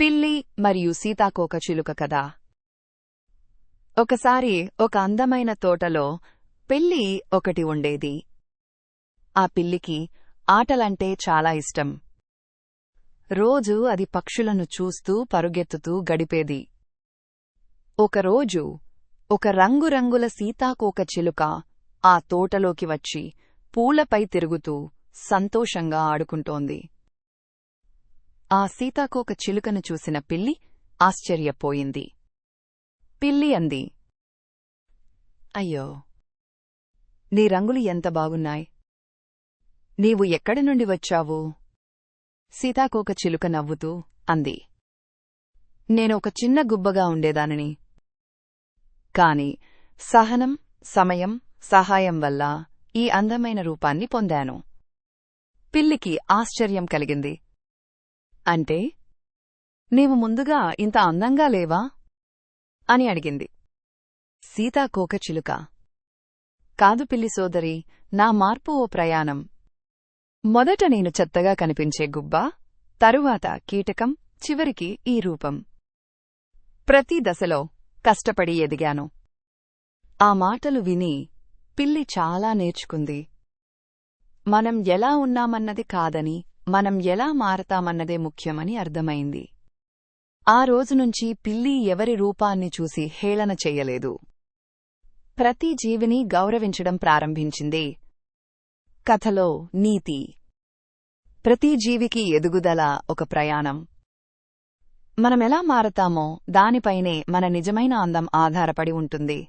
పిల్లి మరియు సీతాకోకచిలుక కథ ఒకసారి ఒక అందమైన తోటలో పిల్లి ఒకటి ఉండేది. ఆ పిల్లికి ఆటలంటే చాలా ఇష్టం. రోజు అది పక్షులను చూస్తూ పరుగెత్తుతూ గడిపేది. ఒకరోజు ఒక రంగురంగుల సీతాకోక చిలుక ఆ తోటలోకి వచ్చి పూలపై తిరుగుతూ సంతోషంగా ఆడుకుంటోంది. ఆ సీతాకోక చిలుకను చూసిన పిల్లి ఆశ్చర్యపోయింది. పిల్లి అంది అయ్యో నీ రంగులు ఎంత బాగున్నాయి. నీవు ఎక్కడి నుండి వచ్చావు సీతాకోక చిలుక నవ్వుతూ అంది నేనొక చిన్న గుబ్బగా ఉండేదానిని. కాని సహనం సమయం సహాయం వల్ల ఈ అందమైన రూపాన్ని పొందాను. పిల్లికి ఆశ్చర్యం కలిగింది. అంటే నీవు ముందుగా ఇంత అందంగా లేవా? అని అడిగింది. సీతాకోక చిలుక. కాదు పిల్లి సోదరి నా మార్పు ఓ ప్రయాణం. మొదట నేను చెత్తగా కనిపించే గుబ్బ తరువాత కీటకం చివరికి ఈ రూపం. ప్రతి దశలో కష్టపడి ఎదిగాను. ఆ మాటలు విని పిల్లి చాలా నేర్చుకుంది. మనం ఎలా ఉన్నామన్నది కాదని మనం ఎలా మారతామన్నదే ముఖ్యమని అర్థమైంది. ఆ రోజునుంచి పిల్లి ఎవరి రూపాన్ని చూసి హేళన చెయ్యలేదు ప్రతి జీవిని గౌరవించడం ప్రారంభించింది. కథలో నీతి. ప్రతి జీవికి ఎదుగుదల ఒక ప్రయాణం. మనమెలా మారతామో దానిపైనే మన నిజమైన అందం ఆధారపడి ఉంటుంది.